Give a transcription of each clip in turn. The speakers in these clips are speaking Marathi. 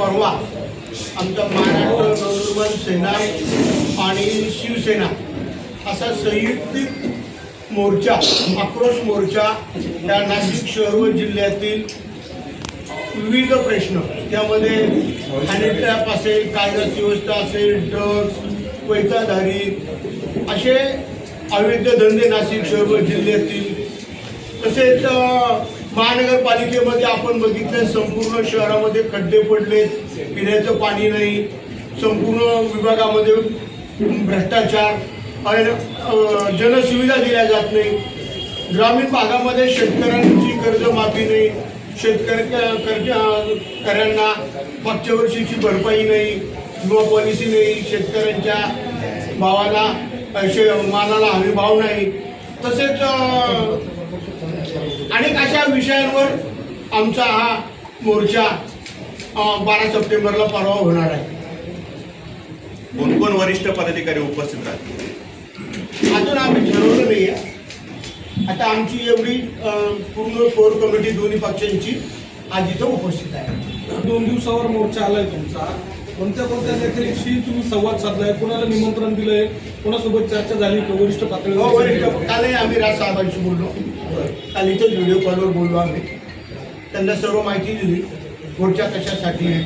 परवा आमचा महाराष्ट्र नवनिर्माण सेना आणि शिवसेना असा संयुक्तिक मोर्चा आक्रोश मोर्चा त्या नाशिक शहर व जिल्ह्यातील विविध प्रश्न. त्यामध्ये हॅनिटॅप असेल कायदा व्यवस्था असेल ड्रग्स पैसाधारी असे अवैध धंदे नाशिक शहर व जिल्ह्यातील. तसेच महानगरपालिकेमध्ये आपण बघितलं संपूर्ण शहरामध्ये खड्डे पडले पिण्याचं पाणी नाही संपूर्ण विभागामध्ये भ्रष्टाचार आणि जनसुविधा दिल्या जात नाही. ग्रामीण भागामध्ये शेतकऱ्यांची कर्जमाफी नाही शेतकऱ्यांना मागच्या वर्षीची भरपाई नाही विमा पॉलिसी नाही शेतकऱ्यांच्या भावाला अ, शे मालाला हमी भाव नाही. तसेच अनेक अशा विषयांवर आमचा हा मोर्चा बारा सप्टेंबरला परवा होणार आहे. कोण कोण वरिष्ठ पदाधिकारी उपस्थित आहेत अजून आम्ही ठरवलं नाही आता आमची एवढी पूर्ण कोर कमिटी दोन्ही पक्षांची आज इथं उपस्थित आहे. दोन दिवसावर मोर्चा आलाय तुमचा. कोणत्या कोणत्या नेत्यांशी तुम्ही संवाद साधलाय? कोणाला निमंत्रण दिलंय? कोणासोबत चर्चा झाली? वरिष्ठ हो, वरिष्ठ कालही आम्ही राज साहेबांशी बोललो. काल इथंच व्हिडिओ कॉलवर बोललो आम्ही. त्यांना सर्व माहिती दिली. मोर्चा कशासाठी आहे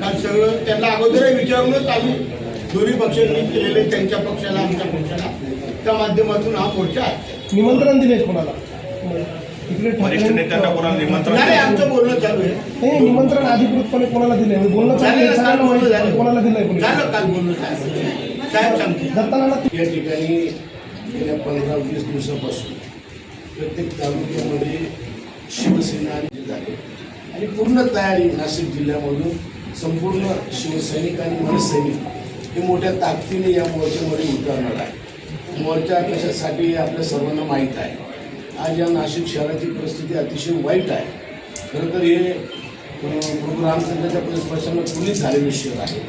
काल सगळं त्यांना अगोदरही विचारूनच आम्ही दोन्ही पक्षांनी केलेले त्यांच्या पक्षाला आमच्या पक्षाला. त्या माध्यमातून हा मोर्चा निमंत्रण दिले कोणाला? वरिष्ठ नेत्यांना कोणाला निमंत्रण नाही नाही, आमचं बोलणं चालू आहे. निमंत्रण अधिकृतपणे कोणाला दिले बोलणं चालू कोणाला दिलंय? झालं काल बोलणं साहेब. साहेब सांगते दत्तानाला या ठिकाणी गेल्या पंधरा वीस दिवसापासून प्रत्येक तालुक्यामध्ये शिवसेना झाली आणि पूर्ण तयारी नाशिक जिल्ह्यामधून संपूर्ण शिवसैनिक आणि मनसैनिक हे मोठ्या ताकदीने या मोर्चामध्ये उतरणार आहे. मोर्चा कशासाठी हे आपल्या सर्वांना माहीत आहे. आज या नाशिक शहराची परिस्थिती अतिशय वाईट आहे. खरं तर हे प्रभू रामचंद्राच्या परिस्पर्शानं पूर्णीत झालेलं शहर आहे.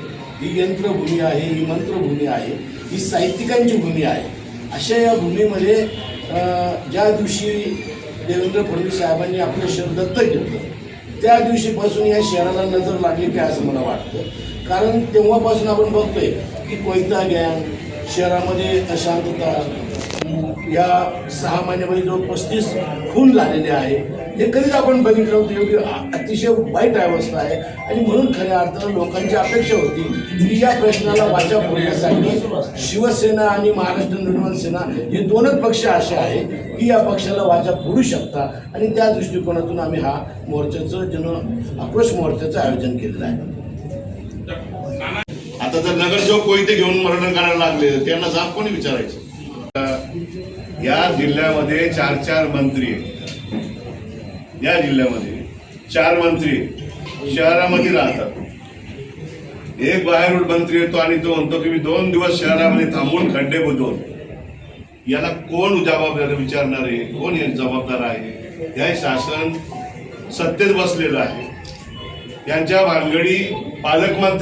ही यंत्रभूमी आहे ही मंत्रभूमी आहे ही साहित्यिकांची भूमी आहे. अशा या भूमीमध्ये ज्या दिवशी देवेंद्र फडणवीस साहेबांनी आपलं शहर दत्तक घेतलं त्या दिवशीपासून या शहराला नजर लागली काय असं मला वाटतं? कारण तेव्हापासून आपण बघतोय की कोयता गँग शहरामध्ये अशांतता या सहा महिन्यामध्ये जवळ पस्तीस खून झालेले आहे हे कधीच आपण बघितलं होतं एवढी अतिशय वाईट अवस्था आहे. आणि म्हणून खऱ्या अर्थानं लोकांची अपेक्षा होती की या प्रश्नाला वाचा फोडण्यासाठी शिवसेना आणि महाराष्ट्र निर्माण सेना हे दोनच पक्ष असे आहे की या पक्षाला वाचा फोडू शकता. आणि त्या दृष्टिकोनातून आम्ही हा मोर्चाचं जन आक्रोश मोर्चाचं आयोजन केलेलं आहे. आता जर नगरसेवक कोयते घेऊन मरण करायला लागले. तर त्यांना जाब कोणी विचारायचं? या जिल्ह्यामध्ये चार चार मंत्री आहेत. या जिल्ह्यामध्ये चार मंत्री शहरामध्ये राहतात. एक बाहेरून मंत्री येतो आणि तो म्हणतो की मी दोन दिवस शहरामध्ये थांबून खड्डे बुजवून याला कोण जबाबदार विचारणार आहे? कोण जबाबदार आहे? हे शासन सत्तेत बसलेलं आहे. त्यांच्या भानगडी पालकमंत्री